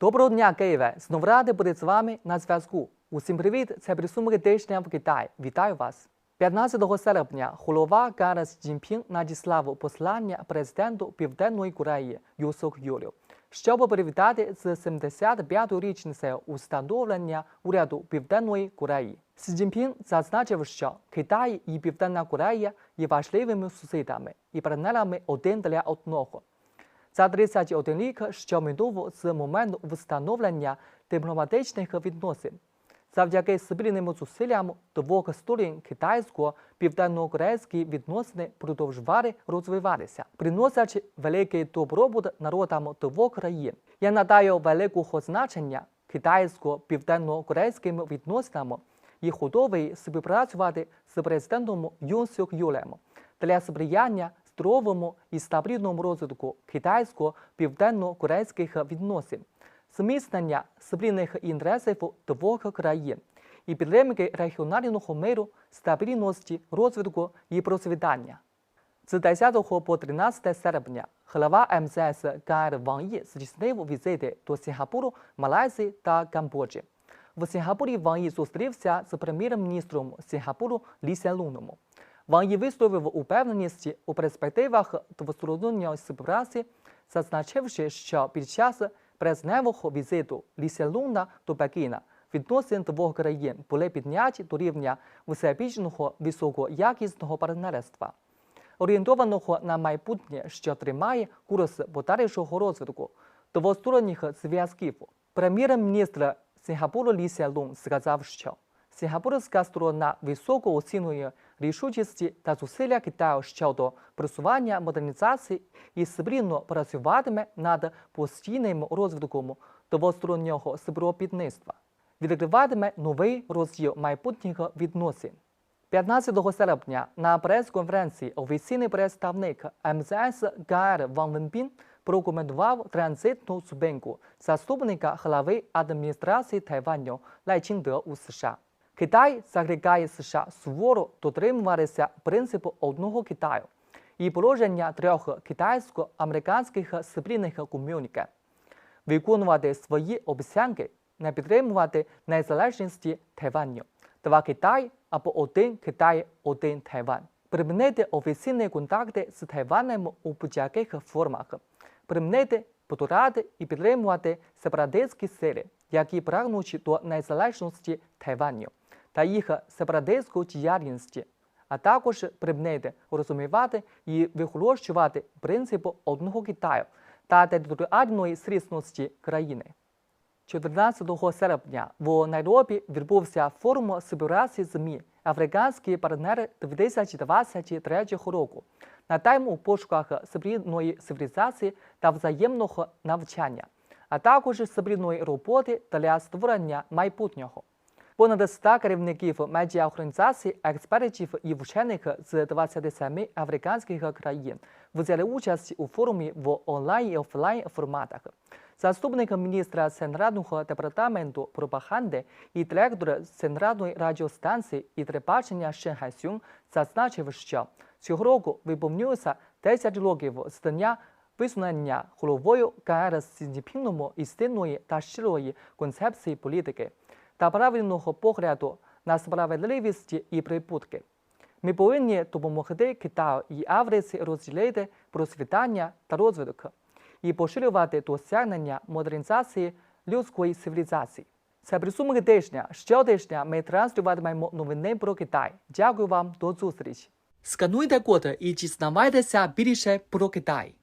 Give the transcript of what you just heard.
Доброго дня, Києве! Знову радий бути з вами на зв'язку. Усім привіт! Це присумки тижня в Китаї. Вітаю вас! 15 серпня голова Кара Сі Цзіньпін надіслав послання президенту Південної Кореї Юсук Юлю, щоб привітати з 75-ю річницею установлення уряду Південної Кореї. Сі Цзіньпін зазначив, що Китай і Південна Корея є важливими сусідами і партнерами один для одного. За 31 рік, що минув з моменту встановлення дипломатичних відносин. Завдяки спільним зусиллям двох сторін китайсько-південно-корейські відносини продовжували розвиватися, приносячи великий добробут народам двох країн. Я надаю великого значення китайсько-південно-корейським відносинам і готовий співпрацювати з президентом Юн Сюк Юлем для сприяння здоровому і стабільному розвитку китайсько-південно-корейських відносин, зміцнення спільних інтересів двох країн і підтримки регіонального миру, стабільності, розвитку і процвітання. З 10 по 13 серпня глава МЗС КР Ван Є здійснив візити до Сінгапуру, Малайзії та Камбоджі. В Сінгапурі Ван Є зустрівся з прем'єр-міністром Сінгапуру Лі Сян Луном. Ван Є висловив упевненість у перспективах двосторонньої співпраці, зазначивши, що під час березневого візиту Лі Сян Луна до Пекіна відносин двох країн були підняті до рівня всебічного високоякісного партнерства орієнтованого на майбутнє, що тримає курс подальшого розвитку двосторонніх зв'язків. Прем'єр-міністр Сінгапуру Лі Сян Лун сказав, що сінгапурська сторона високо оцінює рішучість та зусилля Китаю щодо просування модернізації і спільно працюватиме над постійним розвитком двостороннього співробітництва, відкриватиме новий розділ майбутніх відносин. 15 серпня на прес-конференції офіційний представник МЗС КР Ван Венбін прокоментував транзитну зупинку заступника глави адміністрації Тайваню Лай Чінде у США. Китай закликає США суворо дотримуватися принципу одного Китаю і положення трьох китайсько-американських спільних комюніке, виконувати свої обіцянки, не підтримувати незалежності Тайваню. Два Китай або один Китай, один Тайвань. Примінити офіційні контакти з Тайванем у будь-яких формах. Примінити, потурати і підтримувати сепаратистські сили, які прагнуть до незалежності Тайваню та їх сепаратистську діяльність, а також примінити, розумівати і виголошувати принцип одного Китаю та територіальної цілісності країни. 14 серпня в Найробі відбувся форум співпраці ЗМІ Африканські партнери 2023 року на тему пошуках спільної цивілізації та взаємного навчання, а також спільної роботи для створення майбутнього. Понад 100 керівників медіаорганізацій, експертів і вчених з 27 африканських країн взяли участь у форумі в онлайн і офлайн форматах. Заступник міністра Центрального департаменту пропаганди і директор Центральної радіостанції і телебачення Шен Хасюн зазначив, що цього року виповнюється 10 років з дня визнання головою КР Сі істинної та щирої концепції політики та правильного погляду на справедливість і прибутки. Ми повинні допомогти Китаю і Африці розділити процвітання та розвиток і поширювати досягнення модернізації людської цивілізації. Це присумки тижня. Щотижня ми транслюватимемо новини про Китай. Дякую вам, до зустрічі. Скануйте код і дізнавайтеся більше про Китай.